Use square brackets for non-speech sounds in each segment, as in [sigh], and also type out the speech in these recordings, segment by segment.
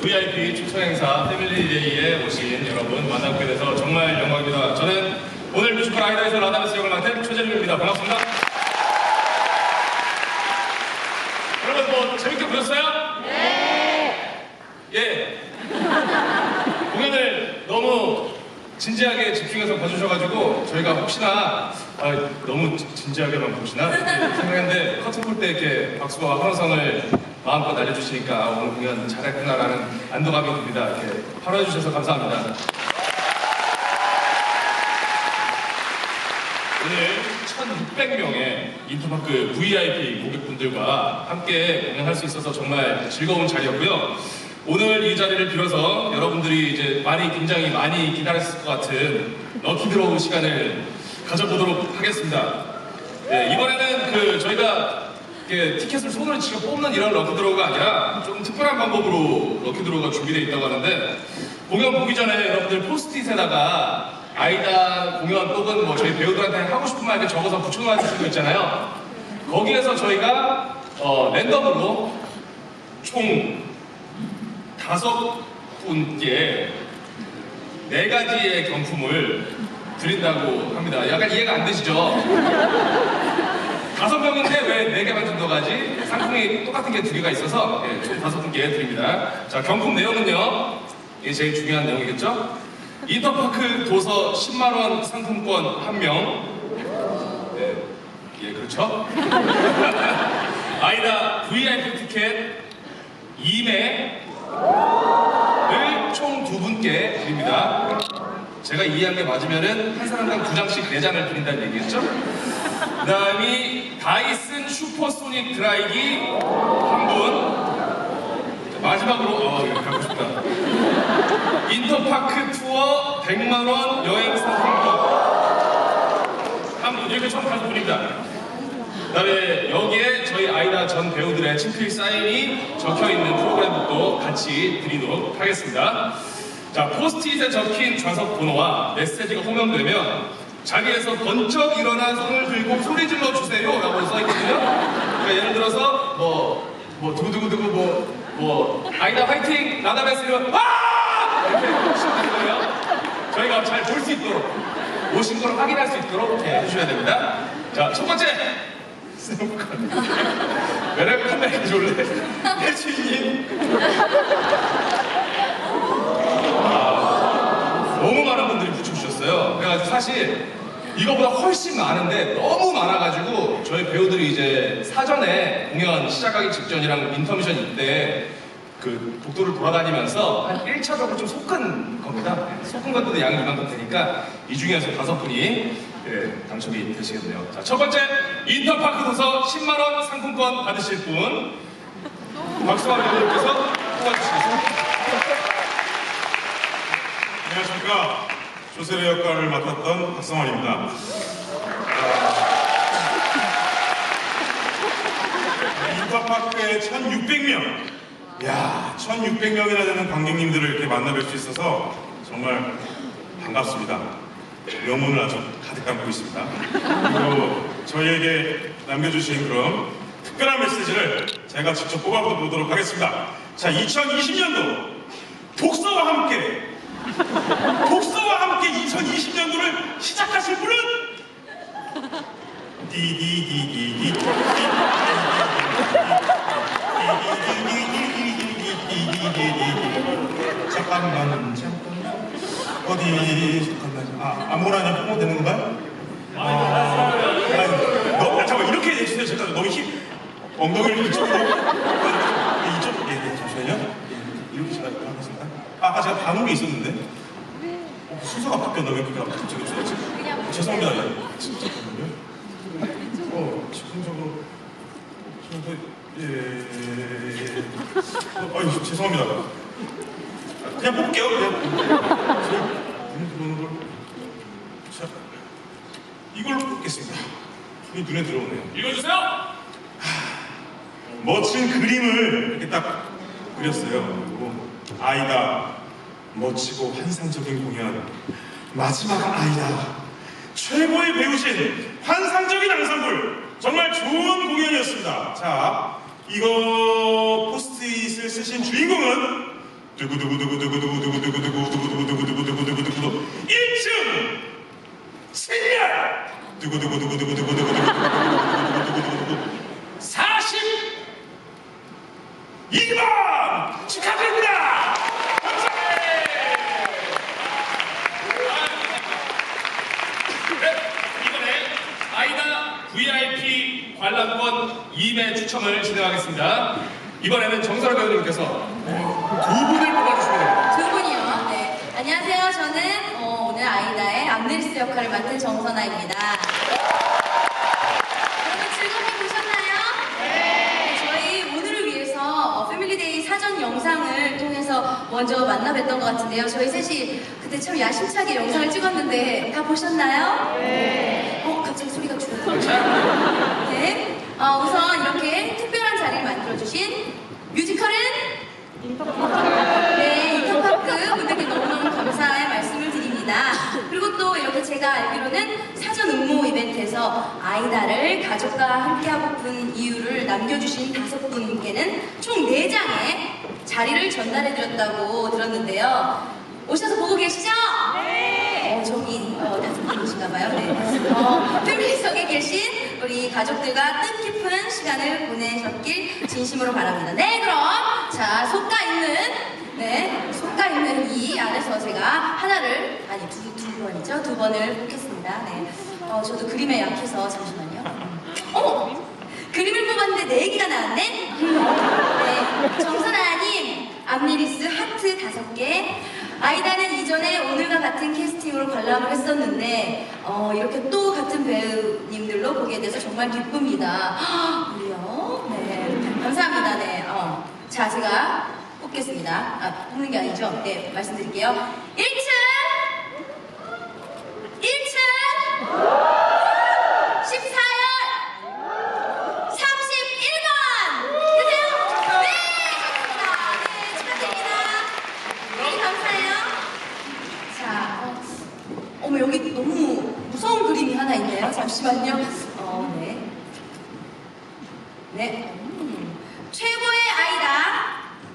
VIP 초청 행사 패밀리데이에 오신 여러분 만나뵙게 돼서 정말 영광입니다. 저는 오늘 뮤지컬 아이다에서 라다메스 역을 맡은 최재림입니다. 반갑습니다. 여러분 뭐 재밌게 보셨어요? 네. 예. [laughs] 공연을 너무 진지하게 집중해서 봐주셔가지고 저희가 혹시나 아, 너무 진- 진지하게만 보시나 생각했는데 커튼 볼때 이렇게 박수와 환호성을 마음껏 날려주시니까 아, 오늘 공연 잘했구나라는 안도감이 듭니다. 이렇게 팔아주셔서 감사합니다. 오늘 1,600명의 인터파크 VIP 고객분들과 함께 공연할 수 있어서 정말 즐거운 자리였고요. 오늘 이 자리를 빌어서 여러분들이 이제 많이 굉장히 많이 기다렸을 것 같은 럭키 드로우 시간을 가져보도록 하겠습니다. 네, 이번에는 그 저희가 이렇게 티켓을 손으로 직접 뽑는 이런 럭키 드로우가 아니라 좀 특별한 방법으로 럭키 드로우가 준비되어 있다고 하는데 공연 보기 전에 여러분들 포스트잇에다가 아이다 공연 혹은 뭐 저희 배우들한테 하고 싶은 말 이렇게 적어서 붙여놓을 수도 있잖아요. 거기에서 저희가 어, 랜덤으로 총 다섯 분께 네 가지의 경품을 드린다고 합니다. 약간 이해가 안 되시죠? 다섯 명인데 왜 네 개만 준다고 하지? 상품이 똑같은 게 두 개가 있어서 예, 총 다섯 분께 드립니다. 자, 경품 내용은요. 이게 제일 중요한 내용이겠죠? 인터파크 도서 10만원 상품권 한 명. 네, 예, 그렇죠? [laughs] 아이다 VIP 티켓 2매 을총두 분께 드립니다. 제가 이해한 게 맞으면은 한 사람당 두 장씩 네 장을 드린다는 얘기겠죠? 그 다음이 다이슨 슈퍼소닉 드라이기 한 분. 마지막으로 어 이거 갖고 싶다. 인터파크 투어 100만 원 여행 상품권 한 분 이렇게 총 다섯 분입니다. 그 다음에 여기에 저희 아이다 전 배우들의 친필 사인이 적혀 있는 프로그램북도 같이 드리도록 하겠습니다. 자 포스트잇에 적힌 좌석 번호와 메시지가 호명되면 자리에서 번쩍 일어나 손을 들고 소리 질러 주세요 라고 써 있거든요. 그러니까 예를 들어서 뭐 뭐 두구두구두구 뭐 뭐 아이다 화이팅 나다베스 이러면 와 이렇게 시작하는 거예요. 저희가 잘 볼 수 있도록 오신 걸 확인할 수 있도록 네, 해주셔야 됩니다. 자 첫 번째. [laughs] 왜냐면 카메라 졸래 해주님 너무 많은 분들이 붙여 주셨어요 그래가지고 사실 이거보다 훨씬 많은데 너무 많아가지고 저희 배우들이 이제 사전에 공연 시작하기 직전이랑 인터미션 이때 그 복도를 돌아다니면서 한 1차적으로 좀 섞은 겁니다. 섞은 것도 양이 이만큼 되니까 이 중에서 다섯 분이 예, 당첨이 되시겠네요. 자, 첫 번째 인터파크 도서 10만원 상품권 받으실 분 박수환 배우님께서 뽑아주시겠습니다. 안녕하십니까. 조세례 역할을 맡았던 박성환입니다. 아, 인터파크에 1,600명. 야 1,600명이나 되는 관객님들을 이렇게 만나뵐 수 있어서 정말 반갑습니다. 영혼을 아주 가득 담고 있습니다. 그리고 저희에게 남겨주신 그런 특별한 메시지를 제가 직접 뽑아보도록 하겠습니다. 자, 2020년도 독서와 함께 독서와 함께 2020년도를 시작하실 분은 디디디디디 잠깐만 잠깐만 어디 잠깐만 아 아무거나 그냥 뽑으면 되는 건가요? 아, 아니, 너, 아, 잠깐만 이렇게 해주세요 잠깐 너무 힘 엉덩이를 이쪽으로 이쪽 예, 네, 잠시만요 예, 이렇게 제가 하겠습니다 아, 아까 제가 반응이 있었는데? 어, 순서가 바뀌었나? 왜 그렇게 갑자기 좋아지? 죄송합니다. 예. 진짜. 잠깐만요 어 즉흥적으로. 저도 예. 어, 아유 죄송합니다. 그냥 뽑을게요 그냥. 눈에 들어오는 걸 자, 이걸로 뽑겠습니다. 이게 눈에 들어오네요. 읽어주세요. 멋진 그림을 이렇게 딱 그렸어요. 그리고 아이다 멋지고 환상적인 공연 마지막 아이다 최고의 배우신 환상적인 앙상블 정말 좋은 공연이었습니다. 자 이거 포스트잇을 쓰신 주인공은 두구두구두구두구두구두구두구두구두구두구두구두구두구두구 1층 7년 두구두구두구두구두구두구두구두구두구두구두구두구 42번 축하드립니다. 네, 이번에 아이다 VIP 관람권 2매 추첨을 진행하겠습니다. 이번에는 정설아 배우님께서 두 분을 뽑아주시면 됩니다. 두 분이요. 네. 안녕하세요. 저는 어, 오늘 아이다의 암네리스 역할을 맡은 정선아입니다. 여러분 즐겁게 보셨나요? 네. 저희 오늘을 위해서 어, 패밀리데이 사전 영상을 통해서 먼저 만나 뵀던 것 같은데요. 저희 셋이 그때 참 야심차게 영상을 찍었는데 다 보셨나요? 네. 어, 갑자기 소리가 줄어들었어요. [laughs] 네. 어, 우선 이렇게 특별한 자리를 만들어주신 뮤지컬은 네, 인터파크 분들께 너무너무 감사의 말씀을 드립니다. 그리고 또 이렇게 제가 알기로는 사전 응모 이벤트에서 아이다를 가족과 함께하고 픈 이유를 남겨주신 다섯 분께는 총 네장의 자리를 전달해드렸다고 들었는데요. 오셔서 보고 계시죠? 네. 어, 저기 어, 다섯 분이신가 봐요. 네. 어, [laughs] 패밀리석에 계신 우리 가족들과 뜻깊은 시간을 보내셨길 진심으로 바랍니다. 네, 그럼 자 속가 있는 네 속가 있는 이 안에서 제가 하나를 아니 두, 두 번이죠 두 번을 뽑겠습니다. 네. 어, 저도 그림에 약해서 잠시만요. 어머 그림을 뽑았는데 네 개가 나왔네. 네 정선아님 암리리스 하트 다섯 개. 아이다는 이전에 오늘과 같은 캐스팅으로 관람을 했었는데 어, 이렇게 또 같은 배우님들로 보게 돼서 정말 기쁩니다. 헉, 우리요? 네 감사합니다. 네 어. 자 제가 뽑겠습니다. 아 뽑는 게 아니죠? 네 말씀드릴게요. 1층 1층 14열 31번! 계세요? 네! 좋습니다. 네, 축하드립니다. 네, 감사해요. 자, 어, 어머, 여기 너무 무서운 그림이 하나 있네요. 잠시만요. 어, 네. 네. 음. 최고의 아이다.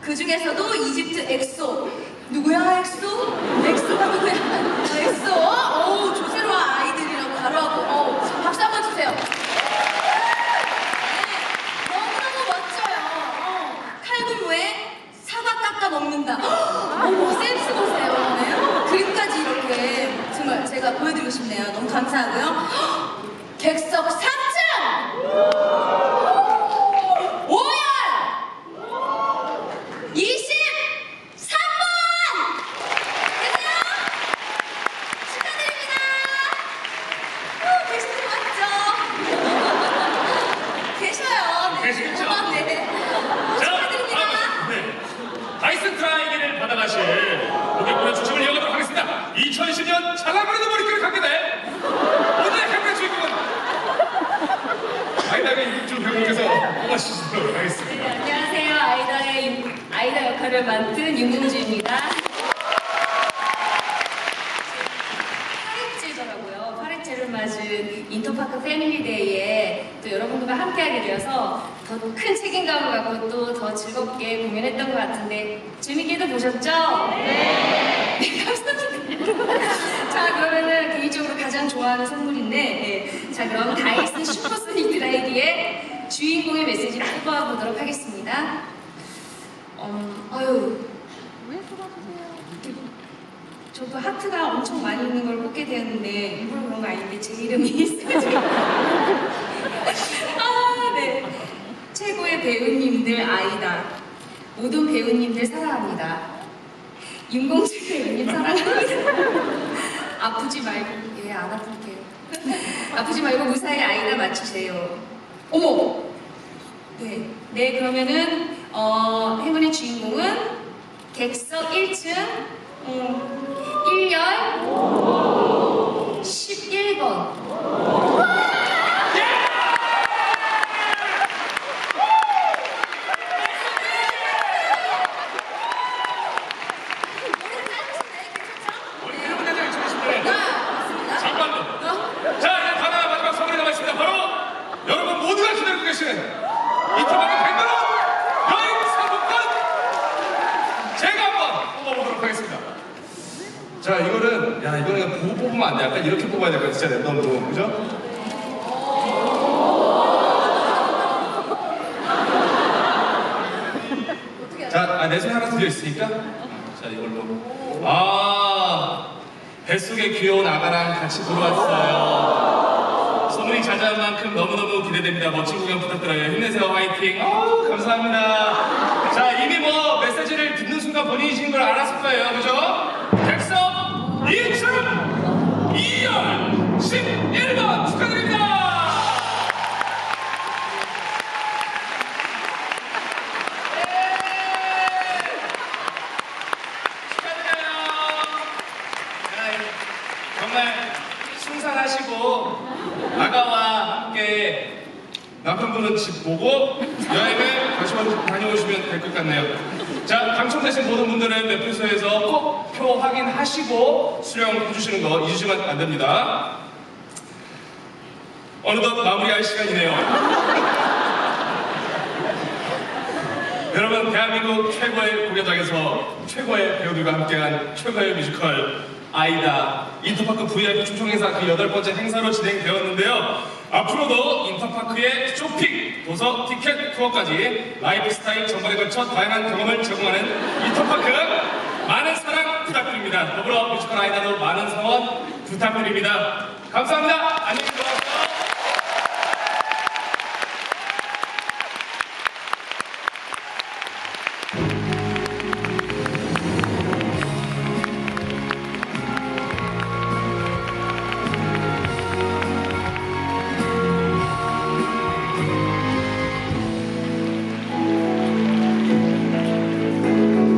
그 중에서도 이집트 엑소. 누구야, 엑소? 엑소가 누구야? 어, 엑소? 어우, 조세로와 아이들이라고 바로하고. 어, 박수 한번 주세요. 네, 너무너무 멋져요. 어, 칼군무에 사과 깎아 먹는다. 어머, 센스 보세요. 네. 그림까지 이렇게 정말 제가 보여드리고 싶네요. 너무 감사하고요. 객석 3층! 5열! 23번! 계세요? 축하드립니다. 어, 계시는 맞죠? 계셔요. 네. 계시겠죠? 어, 네. 어, 자, 축하드립니다. 다음, 네. 다이슨 트라이기를 받아가실 고객분의 추첨을 이어가도록 하겠습니다. 2010년 잘라버리는 머리끈을 갖게 돼. 오늘의 행운의 주인공은 아이다의 윤주 배우님께서 뽑아주시도록 하겠습니다. 네, 안녕하세요. 아이다의 윤- 아이다 역할을 맡은 윤공주입니다. 8회째더라고요. 8회째를 맞은 인터파크 패밀리데이에 또 여러분들과 함께하게 되어서 더 큰 책임감을 갖고 또 더 즐겁게 공연했던 것 같은데 재밌게도 보셨죠? 네. 네, 감사합니다. 자, 그러면은 개인적으로 가장 좋아하는 선물인데, 네. 자, 그럼 다이슨 슈퍼소닉 드라이기의 주인공의 메시지를 뽑아보도록 하겠습니다. 음, 아유. 저도 하트가 엄청 많이 있는 걸 뽑게 되었는데 일부러 그런 거 아닌데 제 이름이 [laughs] 있어가지고. [laughs] 아, 네. 최고의 배우님들 아이다. 모든 배우님들 사랑합니다. 윤공주 배우님 사랑합니다. [laughs] 아프지 말고 예 안 아플게요 아프지 말고 무사히 아이다 맞추세요. 어머! 네, 네 그러면은 어, 행운의 주인공은 객석 1층 음, 1열 11번 우리 이름은 대장이 주시면 네, 맞습니다. 잠깐만. 어? 자, 이제 하나 마지막 선물이 남아있습니다. 바로 여러분 모두가 기다리고 계시는 인터넷 100만 원 야 이거는 그냥 보고 뽑으면 안 돼. 약간 이렇게 뽑아야 될것 같아. 진짜 랜덤으로. 그죠? 자, 아, 하나 들려 있으니까. 자, 이걸로. 아, 뱃속에 귀여운 아가랑 같이 보러 왔어요. 소문이 자자한 만큼 너무너무 기대됩니다. 멋진 공연 부탁드려요. 힘내세요. 화이팅. 어우, 감사합니다. 자, 이미 뭐 메시지를 듣는 순간 본인이신 걸 알았을 거예요. 그죠? 백석 2층 2열 11번 축하드립니다. 축하드려요. 자, 정말 순산하시고 아가와 함께 남편분은 집 보고 여행을 다시 한번 다녀오시면 될 것 같네요. 자, 당첨되신 모든 분들은 매표소에서 꼭 표 확인 하시고 수령해 주시는 거 잊으시면 안 됩니다. 어느덧 마무리할 시간이네요. [laughs] 여러분 대한민국 최고의 공연장에서 최고의 배우들과 함께한 최고의 뮤지컬 아이다 인터파크 VIP 초청 행사 그 여덟 번째 행사로 진행되었는데요. 앞으로도 인터파크의 쇼핑, 도서, 티켓, 투어까지 라이프 스타일 전반에 걸쳐 다양한 경험을 제공하는 인터파크 많은 사랑 부탁드립니다. 더불어 뮤지컬 아이다도 많은 성원 부탁드립니다. 감사합니다. 안녕히 계세요.